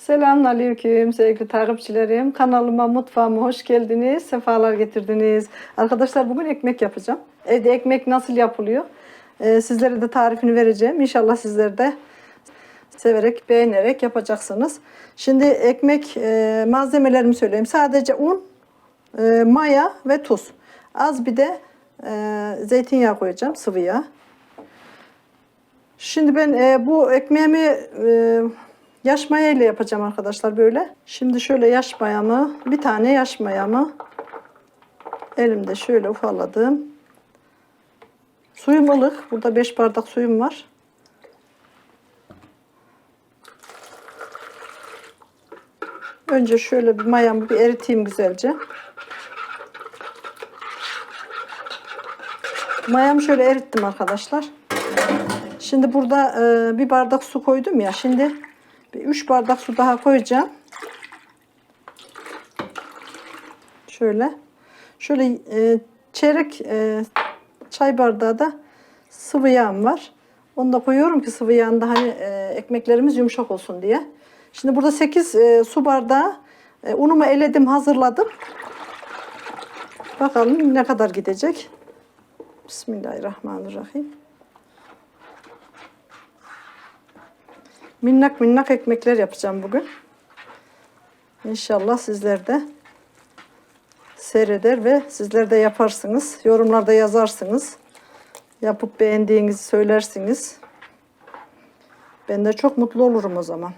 Selamünaleyküm sevgili takipçilerim. Kanalıma, mutfağıma hoş geldiniz. Sefalar getirdiniz. Arkadaşlar bugün ekmek yapacağım. Evde ekmek nasıl yapılıyor? Ee, sizlere de tarifini vereceğim. İnşallah sizler de severek, beğenerek yapacaksınız. Şimdi ekmek e, malzemelerimi söyleyeyim. Sadece un, e, maya ve tuz. Az bir de e, zeytinyağı koyacağım, sıvı yağ. Şimdi ben e, bu ekmeğimi e, yaş maya ile yapacağım arkadaşlar böyle. Şimdi şöyle yaş mayamı, bir tane yaş mayamı elimde şöyle ufaladım. Suyum ılık. Burada 5 bardak suyum var. Önce şöyle bir mayamı bir eriteyim güzelce. Mayamı şöyle erittim arkadaşlar. Şimdi burada e, bir bardak su koydum ya. Şimdi bir 3 bardak su daha koyacağım. Şöyle. Şöyle e, çeyrek e, çay bardağı da sıvı yağım var. Onu da koyuyorum ki sıvı yağında hani e, ekmeklerimiz yumuşak olsun diye. Şimdi burada 8 e, su bardağı e, unumu eledim, hazırladım. Bakalım ne kadar gidecek. Bismillahirrahmanirrahim. Minnak minnak ekmekler yapacağım bugün. İnşallah sizler de seyreder ve sizler de yaparsınız. Yorumlarda yazarsınız. Yapıp beğendiğinizi söylersiniz. Ben de çok mutlu olurum o zaman.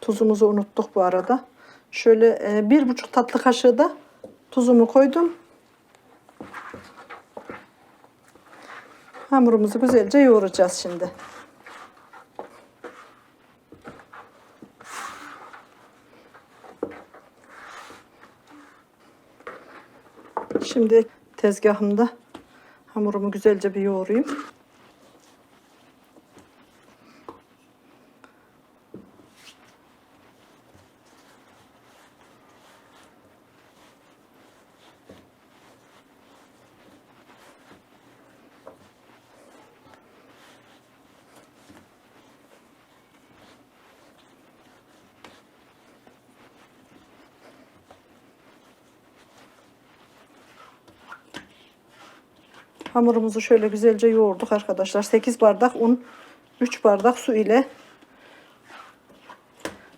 Tuzumuzu unuttuk bu arada. Şöyle e, bir buçuk tatlı kaşığı da tuzumu koydum. Hamurumuzu güzelce yoğuracağız şimdi. Şimdi tezgahımda hamurumu güzelce bir yoğurayım. Hamurumuzu şöyle güzelce yoğurduk arkadaşlar. 8 bardak un, 3 bardak su ile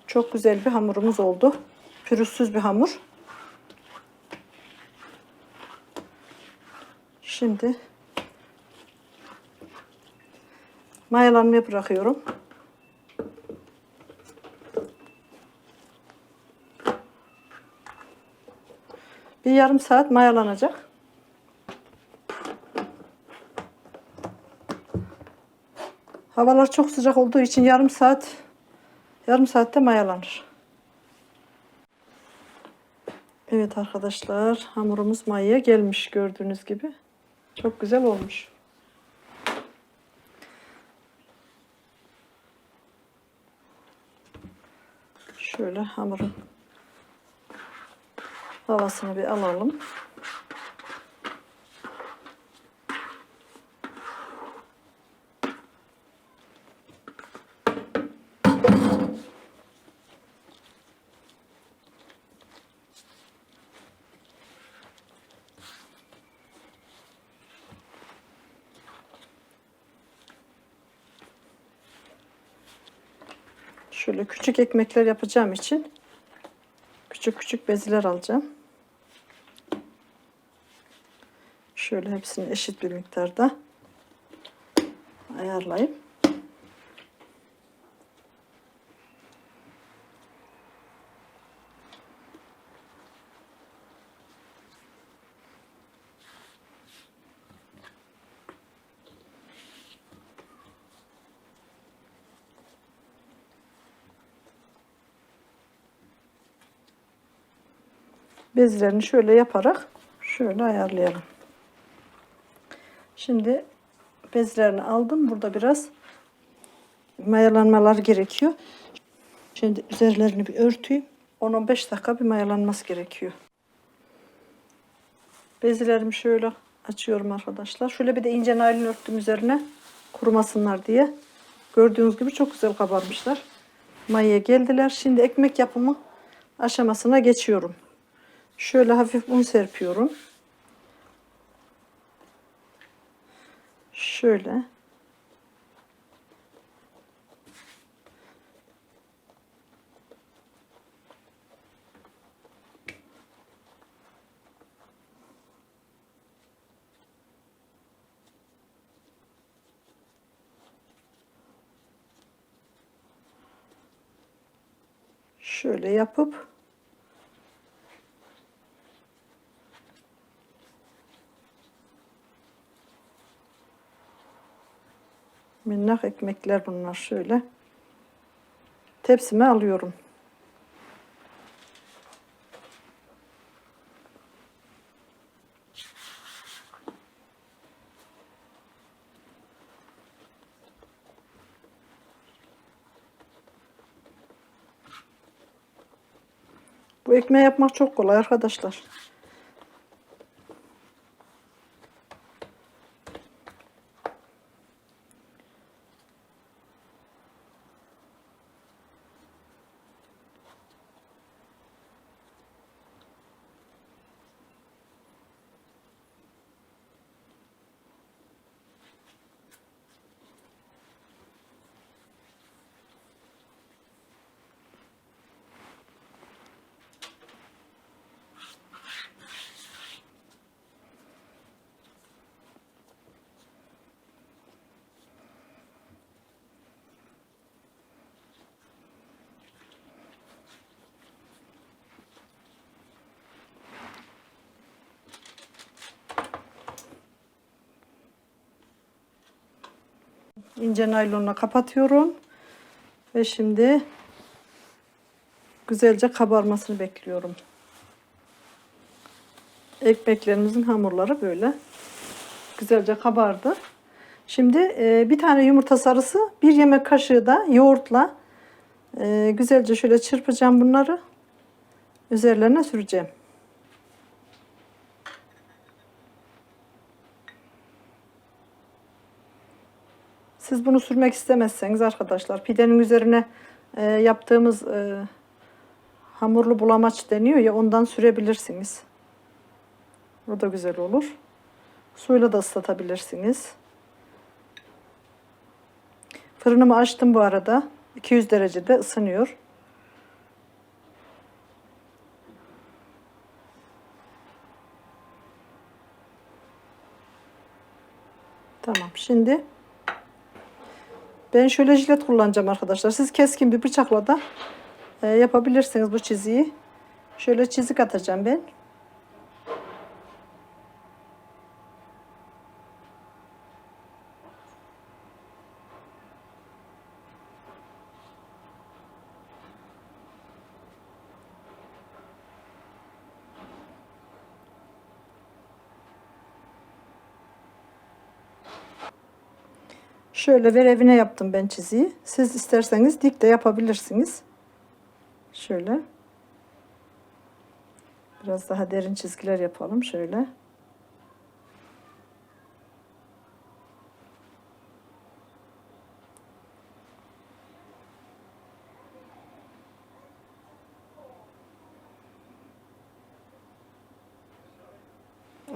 çok güzel bir hamurumuz oldu. Pürüzsüz bir hamur. Şimdi mayalanmaya bırakıyorum. Bir yarım saat mayalanacak. Havalar çok sıcak olduğu için yarım saat yarım saatte mayalanır. Evet arkadaşlar hamurumuz mayaya gelmiş gördüğünüz gibi. Çok güzel olmuş. Şöyle hamurun havasını bir alalım. Şöyle küçük ekmekler yapacağım için küçük küçük beziler alacağım. Şöyle hepsini eşit bir miktarda ayarlayayım. Bezlerini şöyle yaparak şöyle ayarlayalım. Şimdi bezlerini aldım. Burada biraz mayalanmalar gerekiyor. Şimdi üzerlerini bir örteyim. 10-15 dakika bir mayalanması gerekiyor. Bezilerimi şöyle açıyorum arkadaşlar. Şöyle bir de ince naylon örttüm üzerine kurumasınlar diye. Gördüğünüz gibi çok güzel kabarmışlar. Mayaya geldiler. Şimdi ekmek yapımı aşamasına geçiyorum. Şöyle hafif un serpiyorum. Şöyle. Şöyle yapıp minnak ekmekler bunlar şöyle tepsime alıyorum. Bu ekmeği yapmak çok kolay arkadaşlar. İnce naylonla kapatıyorum. Ve şimdi güzelce kabarmasını bekliyorum. Ekmeklerimizin hamurları böyle güzelce kabardı. Şimdi e, bir tane yumurta sarısı, bir yemek kaşığı da yoğurtla e, güzelce şöyle çırpacağım bunları. Üzerlerine süreceğim. Siz bunu sürmek istemezseniz arkadaşlar pidenin üzerine e, yaptığımız e, hamurlu bulamaç deniyor ya ondan sürebilirsiniz. O da güzel olur. Suyla da ıslatabilirsiniz. Fırınımı açtım bu arada. 200 derecede ısınıyor. Tamam. Şimdi ben şöyle jilet kullanacağım arkadaşlar. Siz keskin bir bıçakla da e, yapabilirsiniz bu çiziyi. Şöyle çizik atacağım ben. Şöyle verevine yaptım ben çiziyi. Siz isterseniz dik de yapabilirsiniz. Şöyle. Biraz daha derin çizgiler yapalım şöyle.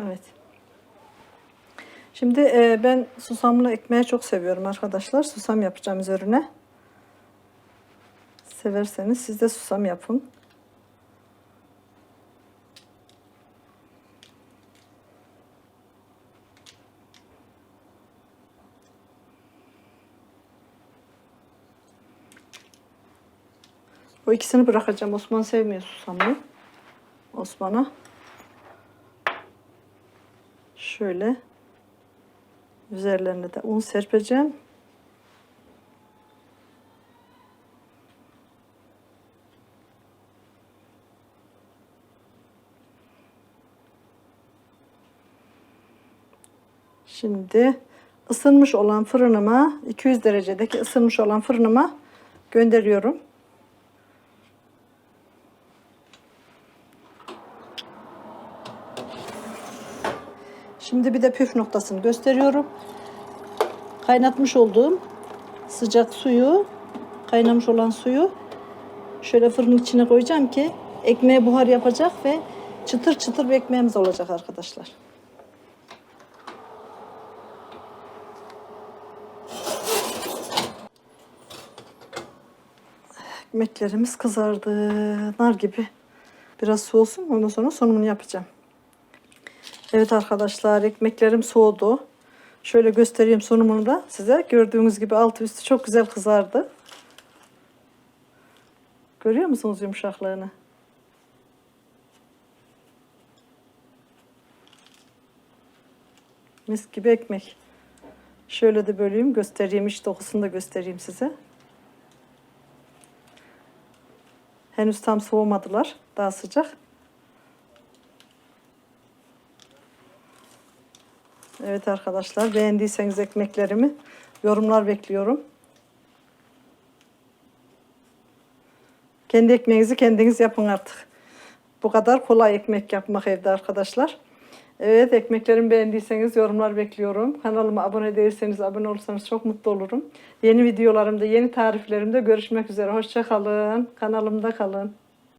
Evet. Şimdi e, ben susamlı ekmeği çok seviyorum arkadaşlar. Susam yapacağım üzerine. Severseniz siz de susam yapın. O ikisini bırakacağım. Osman sevmiyor susamlı. Osman'a. Şöyle üzerlerine de un serpeceğim. Şimdi ısınmış olan fırınıma 200 derecedeki ısınmış olan fırınıma gönderiyorum. Şimdi bir de püf noktasını gösteriyorum. Kaynatmış olduğum sıcak suyu, kaynamış olan suyu şöyle fırının içine koyacağım ki ekmeğe buhar yapacak ve çıtır çıtır bir ekmeğimiz olacak arkadaşlar. Ekmeklerimiz kızardı. Nar gibi. Biraz soğusun. Ondan sonra sonunu yapacağım. Evet arkadaşlar ekmeklerim soğudu. Şöyle göstereyim sunumunu da size. Gördüğünüz gibi altı üstü çok güzel kızardı. Görüyor musunuz yumuşaklığını? Mis gibi ekmek. Şöyle de böleyim göstereyim. iç dokusunu da göstereyim size. Henüz tam soğumadılar. Daha sıcak. Evet arkadaşlar beğendiyseniz ekmeklerimi yorumlar bekliyorum. Kendi ekmeğinizi kendiniz yapın artık. Bu kadar kolay ekmek yapmak evde arkadaşlar. Evet ekmeklerimi beğendiyseniz yorumlar bekliyorum. Kanalıma abone değilseniz abone olursanız çok mutlu olurum. Yeni videolarımda, yeni tariflerimde görüşmek üzere. Hoşça kalın. Kanalımda kalın.